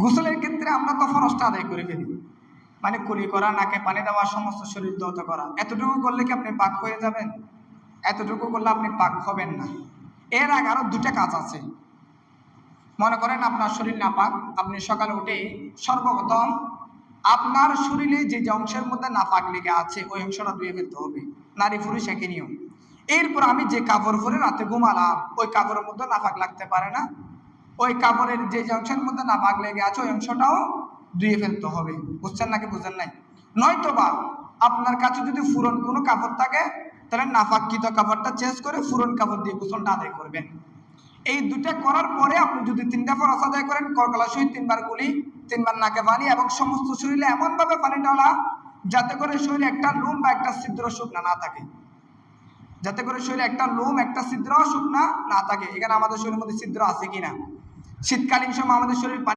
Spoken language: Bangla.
গোসলের ক্ষেত্রে আমরা তো ফরজটা আদায় করে ফেলি। মানে কুলি করা, নাকে পানি দেওয়া, সমস্ত শরীর দত করা। এতটুকু করলে কি আপনি পাক হয়ে যাবেন? এতটুকু করলে আপনি পাক হবেন না। এর আগে আরও দুটা কাজ আছে। মনে করেন আপনার শরীর না পাক, আপনি সকালে উঠে সর্বপ্রথম আপনার শরীরে যে যে অংশের মধ্যে নাপাক লেগে আছে, ওই অংশটা ধুয়ে ফেলতে হবে। নারী পুরুষ একই নিয়ম এরপর আমি যে কাপড় পরে রাতে ঘুমালাম, ওই কাপড়ের মধ্যে নাপাক লাগতে পারে না। ওই কাপড়ের যে অংশের মধ্যে নাপাক লেগে আছে, ওই অংশটাও ধুয়ে ফেলতে হবে। বুঝছেন নাকি বুঝেন নাই? নয়তো বা আপনার কাছে যদি ফুরন কোনো কাপড় থাকে, তাহলে নাফাকিত কাপড়টা চেঞ্জ করে ফুরন কাপড় দিয়ে গোসলটা আদায় করবেন। এই দুটা করার পরে আপনি যদি তিনটা ফরজ আদায় করেন করকলা সহিত তিনবার গুলি, তিনবার নাকে পানি এবং সমস্ত শরীরে এমনভাবে পানি ঢালা, যাতে করে শরীরে একটা লুম বা একটা ছিদ্র শুকনা না থাকে। যাতে করে শরীরে একটা লোম, একটা ছিদ্র শুকনা না থাকে। এখানে আমাদের শরীরের মধ্যে ছিদ্র আছে কিনা? শীতকালীন সময় আমাদের শরীর